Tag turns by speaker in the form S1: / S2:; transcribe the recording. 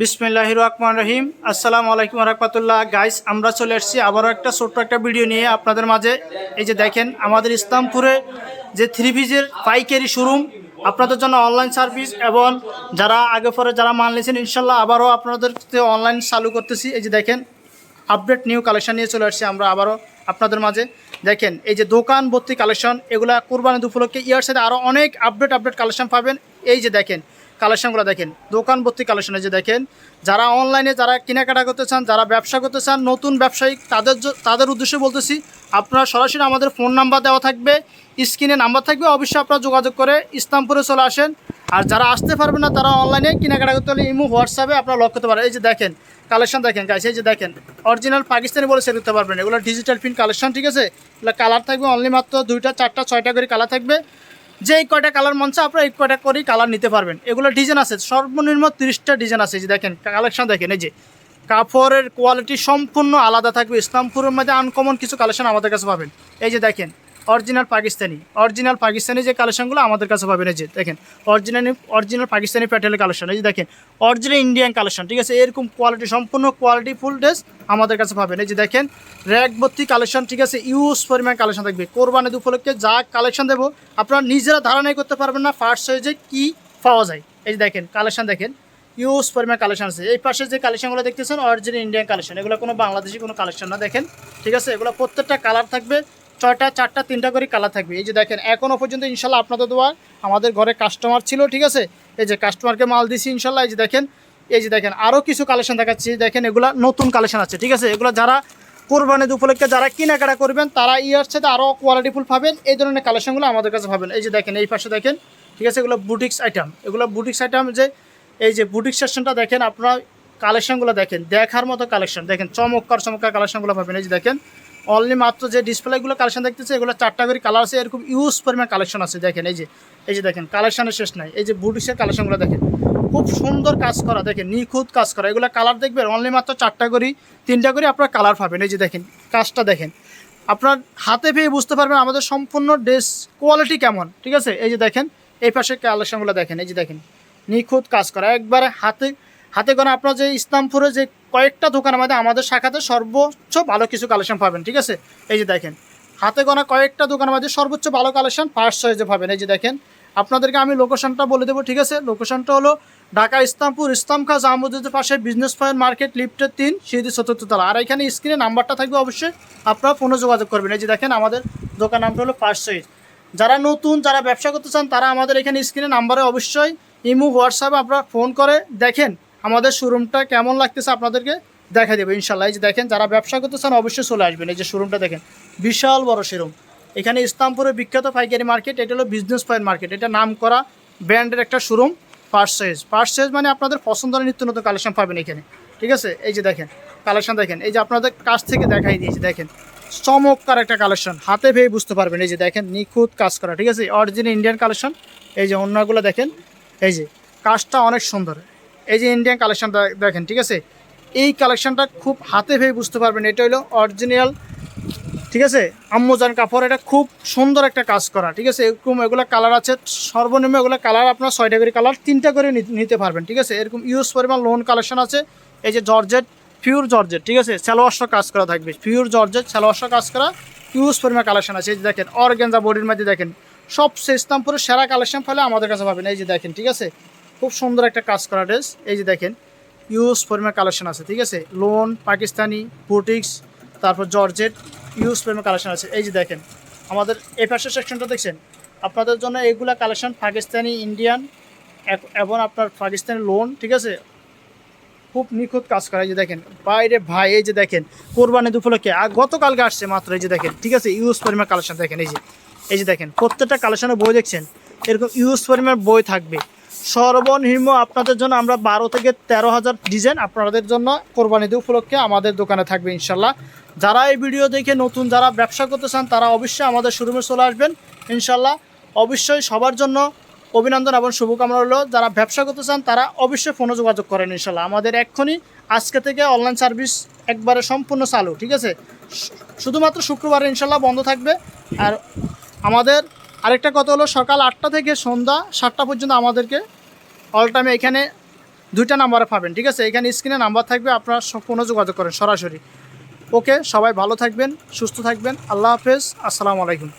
S1: বিসমিল্লাহ রহমান রহিম আসসালামু আলাইকুম রহমতুল্লাহ গাইস আমরা চলে এসেছি আবারও একটা ছোট্ট একটা ভিডিও নিয়ে আপনাদের মাঝে। এই যে দেখেন, আমাদের ইসলামপুরে যে থ্রি পিসের পাইকারি শোরুম আপনাদের জন্য অনলাইন সার্ভিস এবং যারা আগে পরে যারা মান নিয়েছেন, ইনশাল্লাহ আবারও আপনাদের অনলাইন চালু করতেছি। এই যে দেখেন আপডেট নিউ কালেকশন নিয়ে চলে আসছি আমরা আবারও আপনাদের মাঝে। দেখেন, এই যে দোকান ভর্তি কালেকশন এগুলা কোরবানি উপলক্ষে ইয়ার সাথে আরও অনেক আপডেট আপডেট কালেকশন পাবেন। এই যে দেখেন কালেকশনগুলো দেখেন, দোকান ভর্তি কালেকশন এই যে দেখেন, যারা অনলাইনে যারা কেনাকাটা করতে চান, যারা ব্যবসা করতে চান, নতুন ব্যবসায়িক তাদের তাদের উদ্দেশ্যে বলতেছি, আপনারা সরাসরি আমাদের ফোন নাম্বার দেওয়া থাকবে স্ক্রিনে নাম্বার থাকবে, অবশ্যই আপনারা যোগাযোগ করে ইসলামপুরে চলে আসেন। আর যারা আসতে পারবে না, তারা অনলাইনে কেনাকাটা করতে হলে ইমো হোয়াটসঅ্যাপে আপনারা লক করতে পারেন এই যে দেখেন কালেকশন দেখেন গাইস এই যে দেখেন অরিজিনাল পাকিস্তানি বলে সেল করতে পারবেন। এগুলো ডিজিটাল প্রিন্ট কালেকশন ঠিক আছে? এগুলো কালার থাকবে অনলি মাত্র দুইটা, চারটা, ছয়টা করে কালার থাকবে। যে এই কয়টা কালার মঞ্চে আপনারা এই কয়টা করেই কালার নিতে পারবেন। এগুলো ডিজাইন আছে, সর্বনিম্ন তিরিশটা ডিজাইন আছে, এই যে দেখেন কালেকশন দেখেন, এই যে। কাপড়ের কোয়ালিটি সম্পূর্ণ আলাদা থাকবে। ইসলামপুরের মধ্যে আনকমন কিছু কালেকশন আমাদের কাছে পাবেন। এই যে দেখেন অরিজিনাল পাকিস্তানি। অরিজিনাল পাকিস্তানি যে কালেকশনগুলো আমাদের কাছে পাবেন, এই যে দেখেন, অরিজিনাল অরিজিনাল পাকিস্তানি প্যাটেলের কালেকশন। এই যে দেখেন, অরিজিনাল ইন্ডিয়ান কালেকশন, ঠিক আছে? এরকম কোয়ালিটি সম্পূর্ণ কোয়ালিটি ফুল ড্রেস আমাদের কাছে পাবেন। এই যে দেখেন র্যাক ভর্তি কালেকশন, ঠিক আছে? ইউজ পরিমাণ কালেকশন থাকবে। কোরবানি উপলক্ষে যা কালেকশন দেবো, আপনারা নিজেরা ধারণাই করতে পারবেন না ফার্স্ট সাইজে কী পাওয়া যায়। এই যে দেখেন, কালেকশন দেখেন ইউজ পরিমাণ কালেকশন আছে। এই পাশে যে কালেকশনগুলো দেখতেছেন, অরিজিনাল ইন্ডিয়ান কালেকশন, এগুলো কোনো বাংলাদেশি কোনো কালেকশন না, দেখেন, ঠিক আছে? এগুলো প্রত্যেকটা কালার থাকবে। ছয়টা, চারটা, তিনটা করে কালার থাকবে। এই যে দেখেন এখনও পর্যন্ত ইনশাল্লাহ আপনাদের দোয়া আমাদের ঘরে কাস্টমার ছিল, ঠিক আছে? এই যে কাস্টমারকে মাল দিছি ইনশাল্লাহ, এই যে দেখেন, এই যে দেখেন আরও কিছু কালেকশন দেখাচ্ছি। দেখেন, এগুলো নতুন কালেকশন আছে, ঠিক আছে? এগুলো যারা কোরবানিদ উপলক্ষে যারা কেনাকাটা করবেন, তারা ইয়ার সাথে আরও কোয়ালিটিফুল পাবেন, এই ধরনের কালেকশনগুলো আমাদের কাছে পাবেন। এই যে দেখেন, এই পাশে দেখেন, ঠিক আছে? এগুলো বুটিক্স আইটেম এগুলো বুটিক্স আইটেম যে, এই যে বুটিক সেকশনটা দেখেন, আপনারা কালেকশনগুলো দেখেন, দেখার মতো কালেকশন দেখেন, চমৎকার চমৎকার কালেকশনগুলো পাবেন। এই যে দেখেন অনলি মাত্র যে ডিসপ্লেগুলো কালেকশন দেখতেছে, এগুলো চারটা করে কালার আছে এরকম ইউজ পরিমাণ কালেকশন আছে, দেখেন, এই যে এই যে দেখেন কালেকশনের শেষ নাই, এই যে বুটিক্সের কালেকশনগুলো দেখেন, খুব সুন্দর কাজ করা, দেখেন, নিখুঁত কাজ করা, এগুলো কালার দেখবেন অনলি মাত্র চারটা করি, তিনটা করে আপনার কালার পাবেন, এই যে দেখেন, কাজটা দেখেন, আপনার হাতে পেয়ে বুঝতে পারবেন আমাদের সম্পূর্ণ ড্রেস কোয়ালিটি কেমন, ঠিক আছে, এই যে দেখেন, এই পাশে কালেকশনগুলো দেখেন, এই যে দেখেন, নিখুঁত কাজ করা, একবারে হাতে হাতে করে আপনার যে ইসলামপুরে যে কয়েকটা দোকানের মধ্যে আমাদের শাখাতে সর্বোচ্চ ভালো কিছু কালেকশন পাবেন, ঠিক আছে? এই যে দেখেন, হাতে গোনা কয়েকটা দোকানের মধ্যে সর্বোচ্চ ভালো কালেকশন ফার্স্ট সাইজে পাবেন। এই যে দেখেন, আপনাদেরকে আমি লোকেশনটা বলে দেবো, ঠিক আছে? লোকেশনটা হলো ঢাকা ইসলামপুর ইসলাম খা জামুদ্দের পাশে বিজনেস পয়েন্ট মার্কেট লিফটের তিন, সিঁড়ি চতুর্থ তলা। আর এখানে স্ক্রিনে নাম্বারটা থাকবে অবশ্যই, আপনারা ফোনে যোগাযোগ করবেন। এই যে দেখেন, আমাদের দোকান নামটা হলো ফার্স্ট সাইজ যারা নতুন, যারা ব্যবসা করতে চান, তারা আমাদের এখানে স্ক্রিনে নাম্বারে অবশ্যই ইমো, হোয়াটসঅ্যাপে আপনারা ফোন করে দেখেন আমাদের শোরুমটা কেমন লাগতেছে আপনাদেরকে দেখা দেবো, ইনশাল্লাহ। এই যে দেখেন, যারা ব্যবসা করতে চান অবশ্যই চলে আসবেন। এই যে শোরুমটা দেখেন, বিশাল বড় শোরুম এখানে ইসলামপুরের বিখ্যাত পাইকারি মার্কেট এটা হলো বিজনেস পয়েন্ট মার্কেট এটা নাম করা ব্র্যান্ডের একটা শোরুম ফার্স্ট সাইজ মানে আপনাদের পছন্দের নিত্য নতুন কালেকশন পাবেন এখানে। ঠিক আছে? এই যে দেখেন কালেকশন দেখেন। এই যে আপনাদের কাছ থেকে দেখাই দিয়েছি, দেখেন। চমৎকার একটা কালেকশন হাতে ভেয়ে বুঝতে পারবেন। এই যে দেখেন, নিখুঁত কাজ করা। ঠিক আছে? অরিজিনাল ইন্ডিয়ান কালেকশন এই যে অন্যগুলো দেখেন। এই যে, কাজটা অনেক সুন্দর। এই যে ইন্ডিয়ান কালেকশনটা দেখেন, ঠিক আছে? এই কালেকশনটা খুব হাতে পেয়ে বুঝতে পারবেন, এটা হলো অরিজিনাল ঠিক আছে? আম্মুজান কাপড় এটা খুব সুন্দর একটা কাজ করা, ঠিক আছে? এরকম এগুলো কালার আছে, সর্বনিম্ন এগুলো কালার আপনার ছয়টা করে কালার তিনটা করে নিতে পারবেন, ঠিক আছে? এরকম ইউজ পরিমাণ লোন কালেকশন আছে, এই যে জর্জেট পিওর জর্জেট ঠিক আছে? স্যালোয়াশটা কাজ করা থাকবে পিওর জর্জেট স্যালোয়াশটা কাজ করা ইউজ পরিমাণ কালেকশন আছে, এই যে দেখেন অর্গেনজা বডির মধ্যে দেখেন সবচেয়ে ইসলামপুরের সেরা কালেকশন ফলে আমাদের কাছে পাবেন, এই যে দেখেন, ঠিক আছে? খুব সুন্দর একটা কাজ করা ড্রেস। এই যে দেখেন ইউজ পরিমাণ কালেকশন আছে, ঠিক আছে? লোন, পাকিস্তানি, বুটিক্স, তারপর জর্জেট ইউজ পরিমাণ কালেকশন আছে। এই যে দেখেন, আমাদের এই পাশের সেকশনটা দেখছেন? আপনাদের জন্য এইগুলা কালেকশন পাকিস্তানি, ইন্ডিয়ান, এবং আপনার পাকিস্তানি লোন, ঠিক আছে? খুব নিখুঁত কাজ করা। এই যে দেখেন বাইরে ভাই, এই যে দেখেন কোরবানি উপলক্ষে, আর গতকালকে আসছে মাত্র, এই যে দেখেন, ঠিক আছে? ইউজ পরিমাণ কালেকশন দেখেন, এই যে এই যে দেখেন, প্রত্যেকটা কালেকশনের বই দেখছেন? এরকম ইউজ পরিমাণ বই থাকবে। সর্বনিম্ন আপনাদের জন্য আমরা বারো থেকে তেরো হাজার ডিজাইন আপনাদের জন্য কোরবানি ঈদ উপলক্ষে আমাদের দোকানে থাকবে ইনশাল্লাহ। যারা এই ভিডিও দেখে নতুন, যারা ব্যবসা করতে চান, তারা অবশ্যই আমাদের শোরুমে চলে আসবেন ইনশাল্লাহ। অবশ্যই সবার জন্য অভিনন্দন এবং শুভকামনা হলো যারা ব্যবসা করতে চান, তারা অবশ্যই ফোনে যোগাযোগ করেন ইনশাল্লাহ। আমাদের এক্ষুনি আজকে থেকে অনলাইন সার্ভিস একবারে সম্পূর্ণ চালু, ঠিক আছে? শুধুমাত্র শুক্রবারে ইনশাল্লাহ বন্ধ থাকবে। আর আমাদের আরেকটা কথা হলো সকাল আটটা থেকে সন্ধ্যা সাতটা পর্যন্ত আমাদেরকে অল টাইমে এখানে দুইটা নাম্বারে পাবেন, ঠিক আছে? এখানে স্ক্রিনে নাম্বার থাকবে, আপনারা কোনো যোগাযোগ করেন সরাসরি। ওকে সবাই ভালো থাকবেন, সুস্থ থাকবেন, আল্লাহ হাফেজ, আসসালামু আলাইকুম।